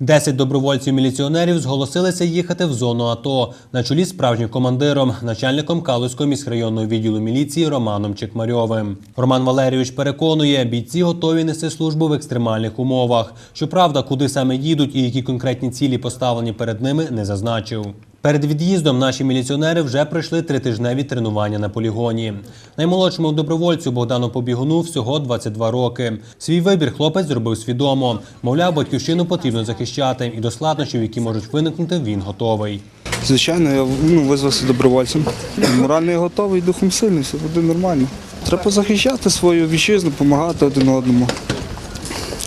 Десять добровольців-міліціонерів зголосилися їхати в зону АТО на чолі з справжнім командиром, начальником Калузького міськрайонного відділу міліції Романом Чекмарьовим. Роман Валерійович переконує, бійці готові нести службу в екстремальних умовах. Щоправда, куди саме їдуть і які конкретні цілі поставлені перед ними, не зазначив. Перед від'їздом наші міліціонери вже пройшли тритижневі тренування на полігоні. Наймолодшому добровольцю Богдану Побігуну всього 22 роки. Свій вибір хлопець зробив свідомо. Мовляв, батьківщину потрібно захищати, і до складнощів, які можуть виникнути, він готовий. Звичайно, я ну, визвався добровольцем. Морально я готовий, духом сильний, все буде нормально. Треба захищати свою вітчизну, допомагати один одному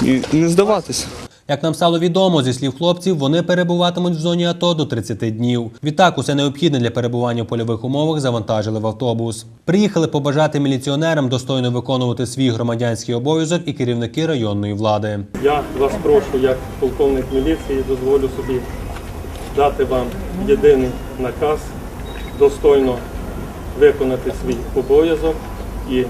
і не здаватися. Як нам стало відомо, зі слів хлопців, вони перебуватимуть в зоні АТО до 30 днів. Відтак, усе необхідне для перебування в польових умовах завантажили в автобус. Приїхали побажати міліціонерам достойно виконувати свій громадянський обов'язок і керівники районної влади. Я вас прошу, як полковник міліції, дозволю собі дати вам єдиний наказ достойно виконати свій обов'язок і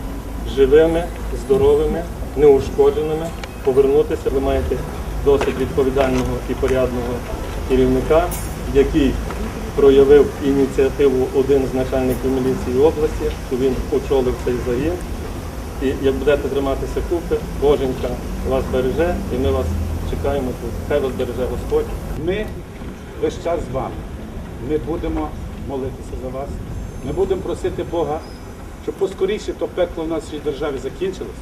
живими, здоровими, неушкодженими повернутися. Ви маєте досить відповідального і порядного керівника, який проявив ініціативу один з начальників міліції області, що він очолив цей загін. І як будете триматися купи, Боженька вас береже, і ми вас чекаємо тут. Хай вас береже Господь. Ми весь час з вами. Ми будемо молитися за вас. Ми будемо просити Бога, щоб поскоріше то пекло в нашій державі закінчилось.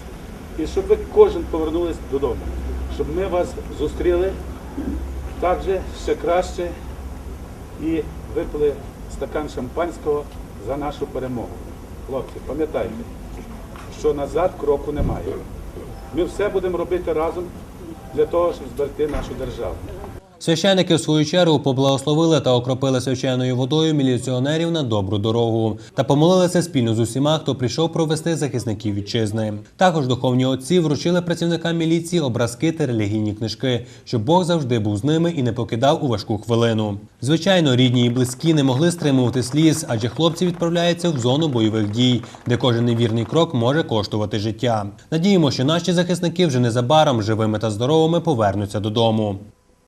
І щоб ви кожен повернулись додому. Щоб ми вас зустріли так же, ще краще і випили стакан шампанського за нашу перемогу. Хлопці, пам'ятайте, що назад кроку немає. Ми все будемо робити разом для того, щоб зберегти нашу державу. Священники, в свою чергу, поблагословили та окропили священною водою міліціонерів на добру дорогу та помолилися спільно з усіма, хто прийшов провести захисників вітчизни. Також духовні отці вручили працівникам міліції образки та релігійні книжки, щоб Бог завжди був з ними і не покидав у важку хвилину. Звичайно, рідні і близькі не могли стримувати сліз, адже хлопці відправляються в зону бойових дій, де кожен невірний крок може коштувати життя. Надіємо, що наші захисники вже незабаром живими та здоровими повернуться додому.